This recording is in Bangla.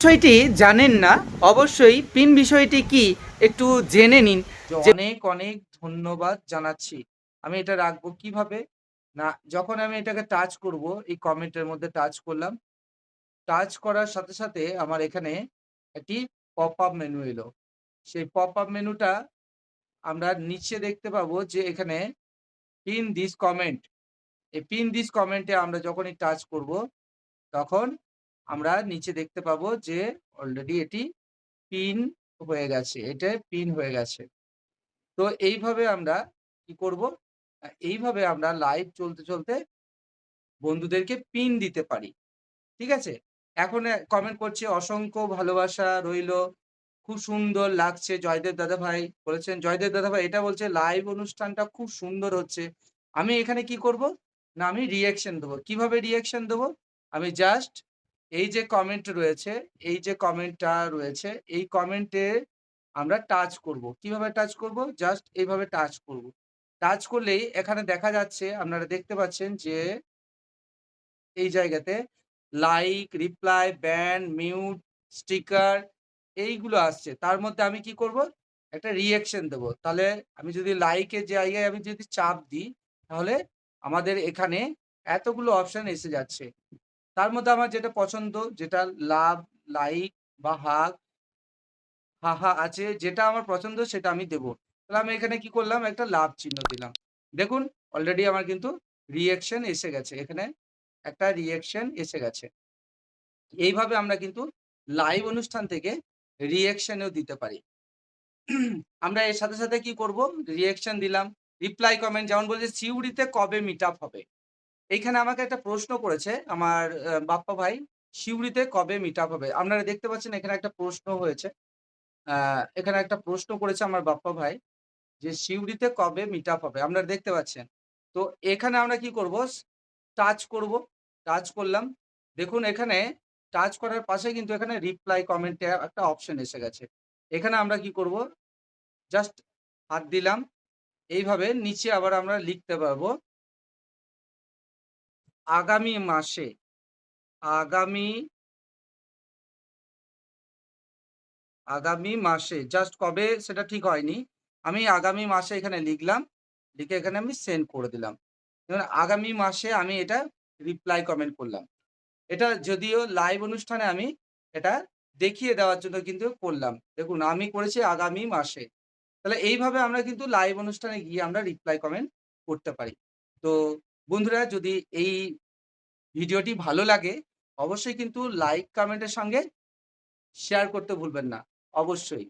বিষয়টি জানেন না, অবশ্যই পিন বিষয়টি কি একটু জেনে নিন। অনেক অনেক ধন্যবাদ জানাচ্ছি। আমি এটা রাখব কীভাবে? না, যখন আমি এটাকে টাচ করব, এই কমেন্টের মধ্যে টাচ করলাম টাচ করার সাথে সাথে আমার এখানে একটি পপ আপ মেনু এলো। সেই পপ আপ মেনুটা আমরা নিচে দেখতে পাবো যে এখানে পিন দিস কমেন্ট এই পিন দিস কমেন্টে আমরা যখনই টাচ করব, তখন আমরা নিচে দেখতে পাবো যে অলরেডি এটি পিন হয়ে গেছে, এটা পিন হয়ে গেছে। তো এইভাবে আমরা কি করব? এইভাবে আমরা লাইভ চলতে চলতে বন্ধুদেরকে পিন দিতে পারি, ঠিক আছে? এখন কমেন্ট করছে, অসংখ্য ভালোবাসা রইল, খুব সুন্দর লাগছে জয়দেব দাদা ভাই। বলেছেন, জয়দেব দাদা ভাই, এটা বলছে লাইভ অনুষ্ঠানটা খুব সুন্দর হচ্ছে। আমি এখানে কি করব? না, আমি রিয়াকশন দেবো। কীভাবে রিয়াকশন দেবো? আমি জাস্ট এই যে কমেন্ট রয়েছে, এই যে কমেন্টটা রয়েছে, এই কমেন্টে আমরা টাচ করব। কীভাবে টাচ করব? জাস্ট এইভাবে টাচ করব। টাচ করলেই এখানে দেখা যাচ্ছে, আপনারা দেখতে পাচ্ছেন যে এই জায়গাতে like reply ban mute sticker এইগুলো আসছে। তার মধ্যে আমি কি করব? একটা রিয়াকশন দেব। তাহলে আমি যদি লাইকের জায়গায় আমি যদি চাপ দিই, তাহলে আমাদের এখানে এতগুলো অপশন এসে যাচ্ছে। তার মধ্যে আমার যেটা পছন্দ, যেটা লাভ, লাইক বা হাগ হাহা আছে, যেটা আমার পছন্দ সেটা আমি দেব। তাহলে আমি এখানে কি করলাম? একটা লাভ চিহ্ন দিলাম। দেখুন অলরেডি আমার কিন্তু রিয়াকশন এসে গেছে। এখানে একটা রিয়াকশন এসে গেছে। এইভাবে আমরা কিন্তু লাইভ অনুষ্ঠান থেকে রিয়াকশনও দিতে পারি। আমরা এর সাথে সাথে কি করব? রিয়াকশন দিলাম। রিপ্লাই কমেন্ট যেমন বলছে, সিউড়িতে কবে মিট হবে? এইখানে আমাকে একটা প্রশ্ন করেছে আমার বাপ্পা ভাই, সিউড়িতে কবে মিট আপ হবে? আপনারা দেখতে পাচ্ছেন এখানে একটা প্রশ্ন হয়েছে। এখানে একটা প্রশ্ন করেছে আমার বাপ্পা ভাই যে সিউড়িতে কবে মিট আপ হবে? আপনারা দেখতে পাচ্ছেন। তো এখানে আমরা কি করব? টাচ করব। টাচ করলাম। দেখুন এখানে টাচ করার পাশে কিন্তু এখানে রিপ্লাই কমেন্টে একটা অপশন এসে গেছে। এখানে আমরা কি করব? জাস্ট হাত দিলাম। এইভাবে নিচে আবার আমরা লিখতে পারব। আগামী মাসে, আগামী আগামী মাসে জাস্ট কবে সেটা ঠিক হয়নি, আমি আগামী মাসে এখানে লিখলাম, লিখে এখানে আমি সেন্ড করে দিলাম। দেখুন আগামী মাসে আমি এটা রিপ্লাই কমেন্ট করলাম। এটা যদিও লাইভ অনুষ্ঠানে আমি এটা দেখিয়ে দেওয়ার জন্য কিন্তু করলাম। দেখুন, আমি করেছি আগামী মাসে। তাহলে এইভাবে আমরা কিন্তু লাইভ অনুষ্ঠানে গিয়ে আমরা রিপ্লাই কমেন্ট করতে পারি। তো বন্ধুরা, যদি এই ভিডিওটি ভালো লাগে, অবশ্যই কিন্তু লাইক কমেন্টের সঙ্গে শেয়ার করতে ভুলবেন না। অবশ্যই।